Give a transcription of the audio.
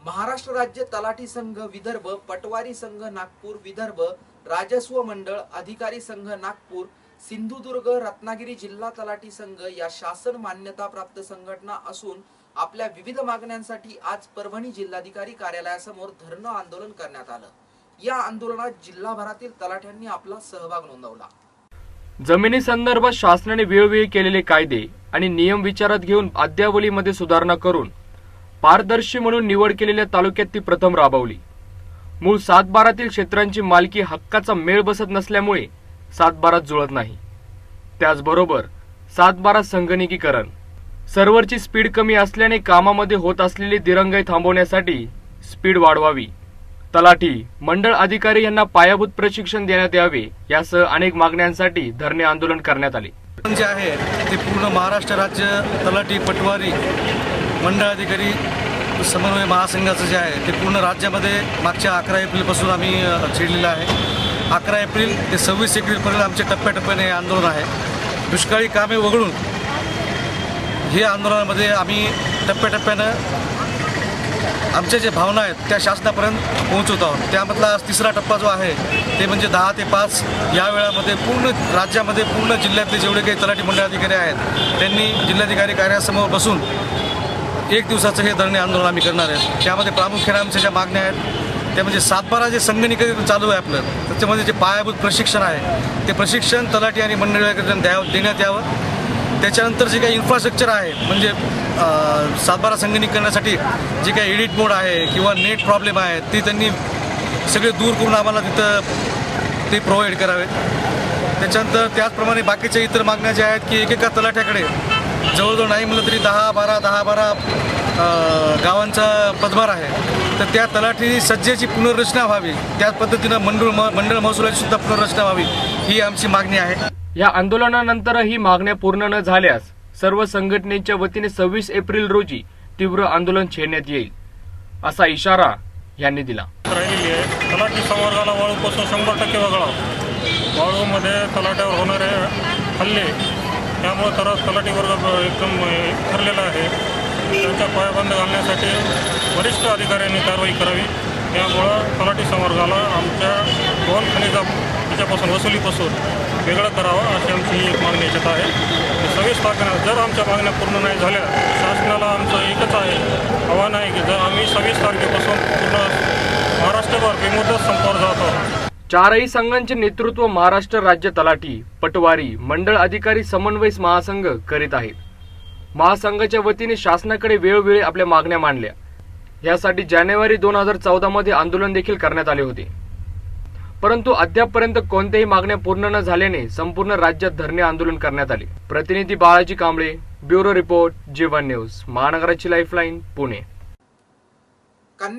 महाराष्ट्र राज्य तलाठी संघ विदर्भ पटवारी संघ नागपूर विदर्भ राजस्व मंडळ अधिकारी संघ नागपूर सिंधुदुर्ग रत्नागिरी जिल्हा तलाठी संघ या शासन मान्यता प्राप्त संघटना असून आपल्या विविध मागण्यांसाठी आज परभणी जिल्हाधिकारी कार्यालयासमोर धरणं आंदोलन करण्यात आलं. या आंदोलनात जिल्हाभरातील तलाठ्यांनी आपला सहभाग नोंदवला. जमिनीसंदर्भात शासनाने वेळोवेळी केलेले कायदे आणि नियम विचारात घेऊन अद्यावलीमध्ये सुधारणा करून पारदर्शी म्हणून निवड केलेल्या तालुक्यात ती प्रथम राबवली. मूळ सातबारातील क्षेत्रांची मालकी हक्काचा मेळ बसत नसल्यामुळे सातबारात जुळत नाही. त्याचबरोबर सातबारा संगणकीकरण. सर्व्हरची स्पीड कमी असल्याने कामामध्ये होत असलेली दिरंगाई थांबवण्यासाठी स्पीड वाढवावी. तलाठी मंडळ अधिकारी यांना पायाभूत प्रशिक्षण देण्यात यावे यासह अनेक मागण्यांसाठी धरणे आंदोलन करण्यात आले. जे आहे ते पूर्ण महाराष्ट्र राज्य तलाठी पटवारी मंडळ अधिकारी समन्वय महासंघाचं जे आहे ते पूर्ण राज्यामध्ये मागच्या अकरा एप्रिलपासून आम्ही अ, छेडलेलं आहे. अकरा एप्रिल ते सव्वीस एप्रिलपर्यंत आमचे टप्प्याटप्प्याने हे आंदोलन आहे. दुष्काळी कामे वगळून हे आंदोलनामध्ये आम्ही टप्प्याटप्प्यानं आमच्या जे भावना आहेत त्या शासनापर्यंत पोहोचवत आहोत. त्यामधला आज तिसरा टप्पा जो आहे ते म्हणजे दहा ते पाच या वेळामध्ये पूर्ण राज्यामध्ये पूर्ण जिल्ह्यातले जेवढे काही तलाठी मंडळ अधिकारी आहेत त्यांनी जिल्हाधिकारी कार्यासमोर बसून एक दिवसाचं हे धरणे आंदोलन आम्ही करणार आहे. त्यामध्ये प्रामुख्याने आमच्या ज्या मागण्या आहेत त्या म्हणजे सातबारा जे संगणकीकरण चालू आहे आपलं त्याच्यामध्ये जे पायाभूत प्रशिक्षण आहे ते प्रशिक्षण तलाठी आणि मंडळीकरण अधिकाऱ्यांना द्यावं देण्यात यावं. त्याच्यानंतर जे काही इन्फ्रास्ट्रक्चर आहे म्हणजे सातबारा संगणकीकरणासाठी जे काही एडिट मोड आहे किंवा नेट प्रॉब्लेम आहे ती त्यांनी सगळे दूर करून आम्हाला तिथं ते प्रोव्हाइड करावेत. त्याच्यानंतर त्याचप्रमाणे बाकीच्या इतर मागण्या ज्या आहेत की एकेका तलाठ्याकडे जवळजवळ नाही म्हणलं तरी दहा बारा दहा बारा गावांचा पदभार आहे. तर त्या तलाठी सज्जेची पुनर्रचना व्हावी. त्याच पद्धतीनं मंडळ म- मंडळ महसुलाची सुद्धा पुनर्रचना व्हावी ही आमची मागणी आहे. या आंदोलनानंतरही मागण्या पूर्ण न झाल्यास सर्व संघटनेच्या वतीने सव्वीस एप्रिल रोजी तीव्र आंदोलन छेडण्यात येईल असा इशारा यांनी दिला. राहिलेली आहे. तलाठी संवर्गाला वाळूपासून शंभर टक्के वगळा. वाळूमध्ये तलाट्यावर होणारे हल्ले त्यामुळं तर तलाठी वर्ग एकदम ठरलेला आहे. त्यांच्या पायाबंद घालण्यासाठी वरिष्ठ अधिकाऱ्यांनी कारवाई करावी. त्यामुळं तलाठी संवर्गाला आमच्या दोन खनिजा त्याच्यापासून वसुलीपासून वेगळं करावं अशी आमची एक मागणी याच्यात आहे. सव्वीस तारखेला जर आमच्या मागण्या पूर्ण नाही झाल्या शासनाला आमचं एकच आहे आव्हान आहे की जर आम्ही सव्वीस तारखेपासून चारही संघांचे नेतृत्व महाराष्ट्र राज्य तलाठी पटवारी मंडळ अधिकारी समन्वय महासंघ करीत आहेत. महासंघाच्या वतीने शासनाकडे वेळोवेळी आपल्या मागण्या मांडल्या. यासाठी जानेवारी दोन हजार चौदा मध्ये आंदोलन देखील करण्यात आले होते. परंतु अद्यापपर्यंत कोणत्याही मागण्या पूर्ण न झाल्याने संपूर्ण राज्यात धरणे आंदोलन करण्यात आले. प्रतिनिधी Balaji Kamble bureau report Jeevan news महानगराची lifeline Pune.